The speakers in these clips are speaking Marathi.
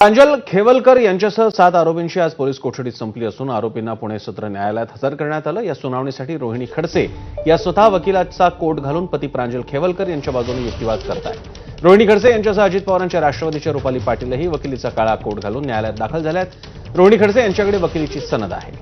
प्रांजल खेवलकर यांच्यासह सात आरोपींची आज पोलीस कोठडीत संपली असून आरोपींना पुणे सत्र न्यायालयात हजर करण्यात आलं. या सुनावणीसाठी रोहिणी खडसे या स्वतः वकिलाचा कोट घालून पती प्रांजल खेवलकर यांच्या बाजूने युक्तिवाद करताय. रोहिणी खडसे यांच्यासह अजित पवारांच्या राष्ट्रवादीच्या रुपाली पाटीलही वकिलीचा काळा कोट घालून न्यायालयात दाखल झाल्यात. रोहिणी खडसे यांच्याकडे वकिलीची सनद आहे.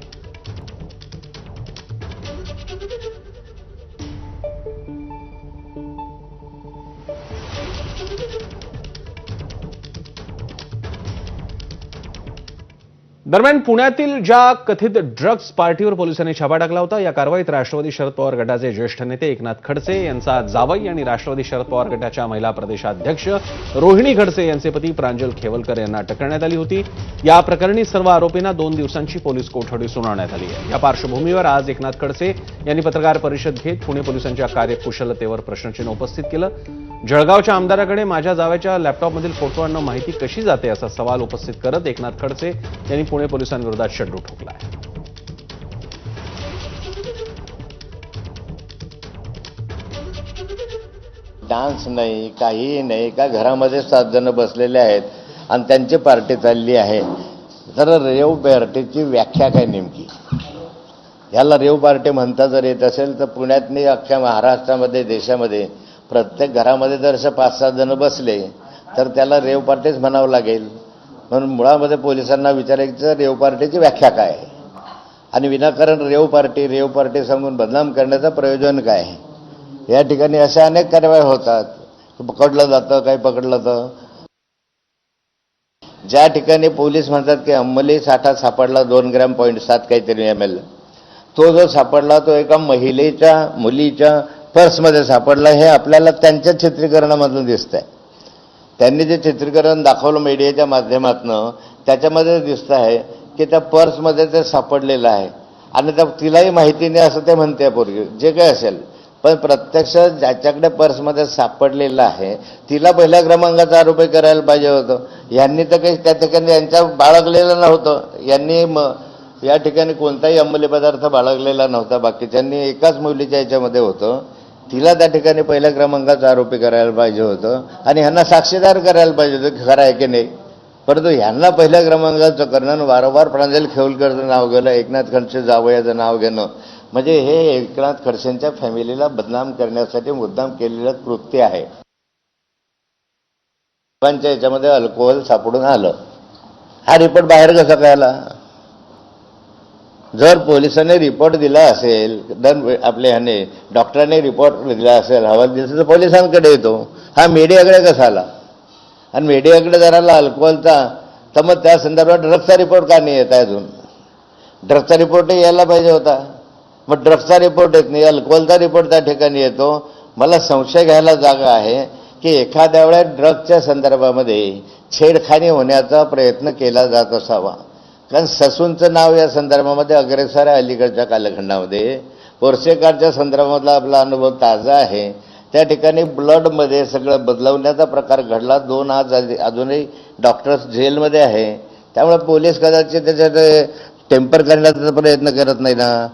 दरम्यान पुण्यातील ज्या कथित ड्रग्ज पार्टीवर पोलिसांनी छापा टाकला होता या कारवाईत राष्ट्रवादी शरद पवार गटाचे ज्येष्ठ नेते एकनाथ खडसे यांचा जावई आणि राष्ट्रवादी शरद पवार गटाच्या महिला प्रदेशाध्यक्ष रोहिणी खडसे यांचे पती प्रांजल खेवलकर यांना अटक करण्यात आली होती. या प्रकरणी सर्व आरोपींना दोन दिवसांची पोलीस कोठडी सुनावण्यात आली आहे. या पार्श्वभूमीवर आज एकनाथ खडसे यांनी पत्रकार परिषद घेत पुणे पोलिसांच्या कार्यकुशलतेवर प्रश्नचिन्ह उपस्थित केलं. जळगावच्या आमदाराकडे माझ्या जाव्याच्या लॅपटॉपमधील फोटोंना माहिती कशी जाते असा सवाल उपस्थित करत एकनाथ खडसे यांनी पुणे पोलिसांविरोधात शड्डू ठोकला आहे. डान्स नाही काहीही नाही का घरामध्ये सात जण बसलेले आहेत आणि त्यांची पार्टी चालली आहे. तर रेव पार्टीची व्याख्या काय नेमकी? ह्याला रेव पार्टी म्हणता जर येत असेल तर पुण्यातनी अख्ख्या महाराष्ट्रामध्ये देशामध्ये प्रत्येक घरामध्ये जर असे पाच सात जण बसले तर त्याला रेव पार्टीच म्हणावं लागेल. म्हणून मुळामध्ये पोलिसांना विचारायचं रेव पार्टीची व्याख्या काय आहे? आणि विनाकारण रेव पार्टी रेव पार्टी सांगून बदनाम करण्याचं प्रयोजन काय आहे? या ठिकाणी अशा अनेक कारवाया होतात. पकडलं जातं काही पकडलं जातं ज्या ठिकाणी पोलीस म्हणतात की अंमली साठा सापडला दोन ग्रॅम पॉईंट सात काहीतरी एम एल तो जो सापडला तो एका महिलेच्या मुलीच्या पर्समध्ये सापडला हे आपल्याला त्यांच्या चित्रीकरणामधून दिसतंय. त्यांनी जे चित्रीकरण दाखवलं मीडियाच्या माध्यमातनं त्याच्यामध्ये दिसतं आहे की त्या पर्समध्ये ते सापडलेलं आहे. आणि त्या तिलाही माहिती नाही असं ते म्हणते पूर्वी जे काही असेल. पण प्रत्यक्ष ज्याच्याकडे पर्समध्ये सापडलेलं आहे तिला पहिल्या क्रमांकाचा आरोप करायला पाहिजे होतं. यांनी तर काही त्या ठिकाणी यांच्या बाळगलेलं नव्हतं. यांनी म या ठिकाणी कोणताही अंमली पदार्थ बाळगलेला नव्हता. बाकीच्यांनी एकाच मुलीच्या याच्यामध्ये होतं. तिला त्या ठिकाणी पहिल्या क्रमांकाचा आरोपी करायला पाहिजे होतं. आणि ह्यांना साक्षीदार करायला पाहिजे होतं खरं आहे की नाही. परंतु ह्यांना पहिल्या क्रमांकाचं करणं वारंवार प्रांजल खेवलकरचं नाव घेणं एकनाथ खडसे जावयाचं नाव घेणं म्हणजे हे एकनाथ खडसेंच्या फॅमिलीला बदनाम करण्यासाठी मुद्दाम केलेलं कृत्य आहे. लोकांच्या याच्यामध्ये अल्कोहोल सापडून आलं. हा रिपोर्ट बाहेर कसा कळाला जर पोलिसांनी रिपोर्ट दिला असेल दन आपल्या ह्याने डॉक्टरांनी रिपोर्ट दिला असेल हवाल दिला तर पोलिसांकडे येतो. हा मीडियाकडे कसा आला? आणि मीडियाकडे जर आला अल्कोहोलचा तर मग त्या संदर्भात ड्रग्सचा रिपोर्ट का नाही येत आहे अजून? ड्रग्सचा रिपोर्टही यायला पाहिजे होता. मग ड्रग्सचा रिपोर्ट येत नाही अल्कोहोलचा रिपोर्ट त्या ठिकाणी येतो. मला संशय घ्यायला जागा आहे की एखाद्या वेळेस ड्रग्सच्या संदर्भामध्ये छेडखानी होण्याचा प्रयत्न केला जात असावा. कारण ससूनचं नाव या संदर्भामध्ये अग्रेसर आहे अलीकडच्या कालखंडामध्ये. पोर्सेकारच्या संदर्भामधला आपला अनुभव ताजा आहे. त्या ठिकाणी ब्लडमध्ये सगळं बदलवण्याचा प्रकार घडला. दोन आज अजूनही डॉक्टर्स जेलमध्ये आहे. त्यामुळे पोलीस कदाचित त्याच्यात टेम्पर करण्याचा प्रयत्न करत नाही ना.